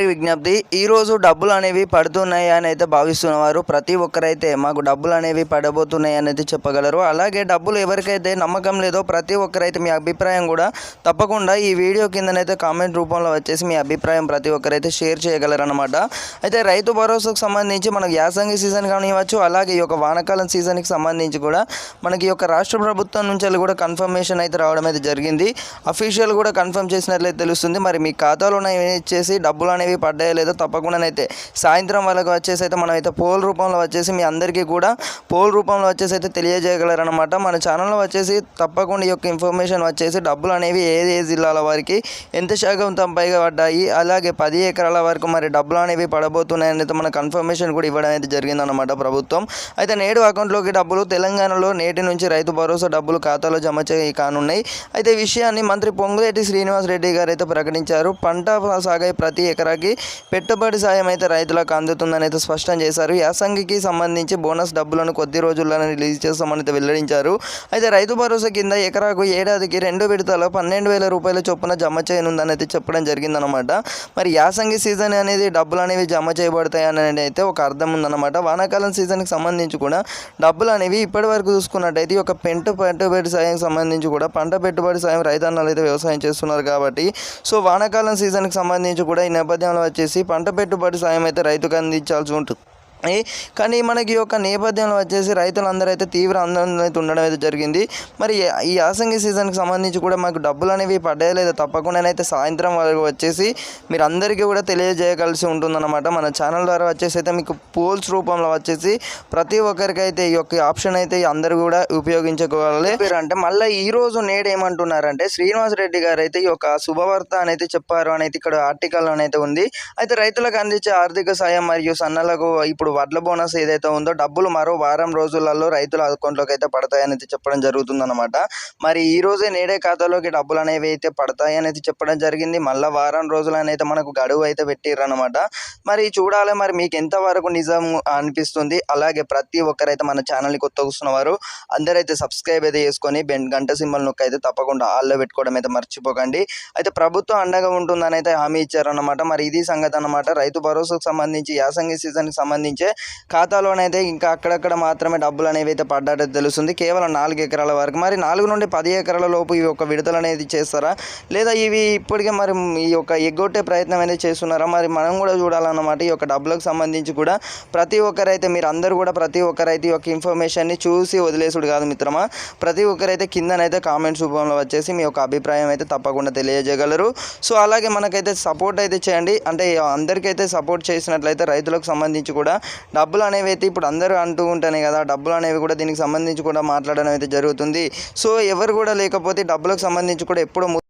విజ్ఞప్తి. ఈరోజు డబ్బులు అనేవి పడుతున్నాయి అని అయితే భావిస్తున్నవారు ప్రతి ఒక్కరైతే మాకు డబ్బులు అనేవి పడబోతున్నాయి అని అయితే చెప్పగలరు. అలాగే డబ్బులు ఎవరికైతే నమ్మకం లేదో ప్రతి ఒక్కరైతే మీ అభిప్రాయం కూడా తప్పకుండా ఈ వీడియో కిందనైతే కామెంట్ రూపంలో వచ్చేసి మీ అభిప్రాయం ప్రతి ఒక్కరైతే షేర్ చేయగలరు అనమాట అయితే రైతు భరోసాకు సంబంధించి మనకు యాసంగి సీజన్ కానివ్వచ్చు అలాగే ఈ యొక్క వానకాలం సీజన్కి సంబంధించి కూడా మనకి ఈ యొక్క రాష్ట్ర ప్రభుత్వం నుంచి కూడా కన్ఫర్మేషన్ అయితే రావడం అయితే జరిగింది. అఫీషియల్ కూడా కన్ఫర్మ్ చేసినట్లయితే తెలుస్తుంది. మరి మీ ఖాతాలో ఇచ్చేసి డబ్బులు అనేవి పడ్డాయో లేదో తప్పకుండానైతే సాయంత్రం వాళ్ళకి వచ్చేసి అయితే మనం అయితే పోల్ రూపంలో వచ్చేసి మీ అందరికీ కూడా పోల్ రూపంలో వచ్చేసి అయితే తెలియజేయగలరనమాట మన ఛానల్లో వచ్చేసి తప్పకుండా ఈ యొక్క ఇన్ఫర్మేషన్ వచ్చేసి డబ్బులు అనేవి ఏ ఏ జిల్లాల వారికి ఎంత శాతం పైగా పడ్డాయి అలాగే పది ఎకరాల వరకు మరి డబ్బులు అనేవి పడబోతున్నాయని అయితే మన కన్ఫర్మేషన్ కూడా ఇవ్వడం అయితే జరిగిందనమాట ప్రభుత్వం. అయితే నేడు అకౌంట్లోకి డబ్బులు తెలంగాణలో నేటి నుంచి రైతు భరోసా డబ్బులు ఖాతాలో జమ చేయ కానున్నాయి. అయితే విషయాన్ని మంత్రి పొంగులేటి శ్రీనివాస్ రెడ్డి గారు అయితే ప్రకటించారు. పంట సాగే ప్రతి ఎకరాకి పెట్టుబడి సాయం అయితే రైతులకు అందుతుందని అయితే స్పష్టం చేశారు. యాసంగికి సంబంధించి బోనస్ డబ్బులను కొద్ది రోజుల్లోనే రిలీజ్ చేస్తామని అయితే వెల్లడించారు. అయితే రైతు భరోసా కింద ఎకరాకు ఏడాదికి రెండు విడతలో పన్నెండు వేల రూపాయల చొప్పున జమ చేయనుందని అయితే చెప్పడం జరిగిందనమాట మరి యాసంగి సీజన్ అనేది డబ్బులు అనేవి జమ చేయబడతాయి అని అయితే ఒక అర్థం ఉందన్నమాట. వానాకాలం సీజన్కి సంబంధించి కూడా డబ్బులు అనేవి ఇప్పటి వరకు చూసుకున్నట్టయితే ఒక పెంట పెట్టుబడి సాయం సంబంధించి కూడా పంట పెట్టుబడి సాయం రైతన్నలు అయితే వ్యవసాయం చేస్తున్నారు కాబట్టి. సో వానాకాలం సీజన్కి సంబంధించి కూడా ఈ నేపథ్యంలో వచ్చేసి పంట పెట్టుబడి సాయం అయితే రైతుకు అందించాల్సి ఉంటుంది కానీ మనకి ఈ యొక్క నేపథ్యంలో వచ్చేసి రైతులందరూ అయితే తీవ్ర ఆందోళన అయితే ఉండడం అయితే జరిగింది. మరి ఈ యాసంగి సీజన్కి సంబంధించి కూడా మాకు డబ్బులు అనేవి పడ్డాయో లేదా తప్పకుండానైతే సాయంత్రం వరకు వచ్చేసి మీరు అందరికీ కూడా తెలియజేయగలిసి ఉంటుందన్నమాట. మన ఛానల్ ద్వారా వచ్చేసి అయితే మీకు పోల్స్ రూపంలో వచ్చేసి ప్రతి ఒక్కరికైతే ఈ యొక్క ఆప్షన్ అయితే అందరూ కూడా ఉపయోగించుకోవాలి. అంటే మళ్ళీ ఈ రోజు నేడు ఏమంటున్నారంటే శ్రీనివాస్ రెడ్డి గారు అయితే ఈ యొక్క శుభవార్త అనేది చెప్పారు అనేది ఇక్కడ ఆర్టికల్ అనేది ఉంది. అయితే రైతులకు అందించే ఆర్థిక సాయం మరియు సన్నలకు ఇప్పుడు వడ్ల బోనస్ ఏదైతే ఉందో డబ్బులు మరో వారం రోజులలో రైతుల అకౌంట్లోకి అయితే పడతాయని అయితే చెప్పడం జరుగుతుందన్నమాట. మరి ఈ రోజే నేడే ఖాతాలోకి డబ్బులు అనేవి అయితే పడతాయి అయితే చెప్పడం జరిగింది. మళ్ళీ వారం రోజులనైతే అయితే మనకు గడువు అయితే పెట్టిర్రనమాట మరి చూడాలి మరి మీకు ఎంతవరకు నిజం అనిపిస్తుంది. అలాగే ప్రతి ఒక్కరైతే మన ఛానల్ని కొత్త వస్తున్న వారు అందరైతే సబ్స్క్రైబ్ అయితే చేసుకొని గంట సింబల్ నొక్క అయితే తప్పకుండా ఆల్లో పెట్టుకోవడం అయితే మర్చిపోకండి. అయితే ప్రభుత్వం అండగా ఉంటుందని అయితే హామీ ఇచ్చారన్నమాట. మరి ఇది సంగతి అన్నమాట. రైతు భరోసాకు సంబంధించి యాసంగి సీజన్కి సంబంధించి ఖాతాలోనైతే ఇంకా అక్కడక్కడ మాత్రమే డబ్బులు అనేవి అయితే పడ్డట్టు తెలుస్తుంది. కేవలం నాలుగు ఎకరాల వరకు. మరి నాలుగు నుండి పది ఎకరాల లోపు ఈ యొక్క విడుదల అనేది చేస్తారా? లేదా ఇవి ఇప్పటికే మరి ఈ యొక్క ఎగ్గొట్టే ప్రయత్నం అనేది చేస్తున్నారా? మరి మనం కూడా చూడాలన్నమాట ఈ యొక్క డబ్బులకు సంబంధించి కూడా. ప్రతి ఒక్కరైతే మీరు అందరూ కూడా ప్రతి ఒక్కరైతే ఈ యొక్క ఇన్ఫర్మేషన్ని చూసి వదిలేసుడు కాదు మిత్రమా. ప్రతి ఒక్కరైతే కిందనైతే కామెంట్స్ రూపంలో వచ్చేసి మీ యొక్క అభిప్రాయం అయితే తప్పకుండా తెలియజేయగలరు. సో అలాగే మనకైతే సపోర్ట్ అయితే చేయండి. అంటే అందరికైతే సపోర్ట్ చేసినట్లయితే రైతులకు సంబంధించి కూడా డబ్బులు అనేవి అయితే ఇప్పుడు అందరూ అంటూ ఉంటానే కదా డబ్బులు అనేవి కూడా దీనికి సంబంధించి కూడా మాట్లాడడం అయితే జరుగుతుంది. సో ఎవరు కూడా లేకపోతే డబ్బులకు సంబంధించి కూడా ఎప్పుడు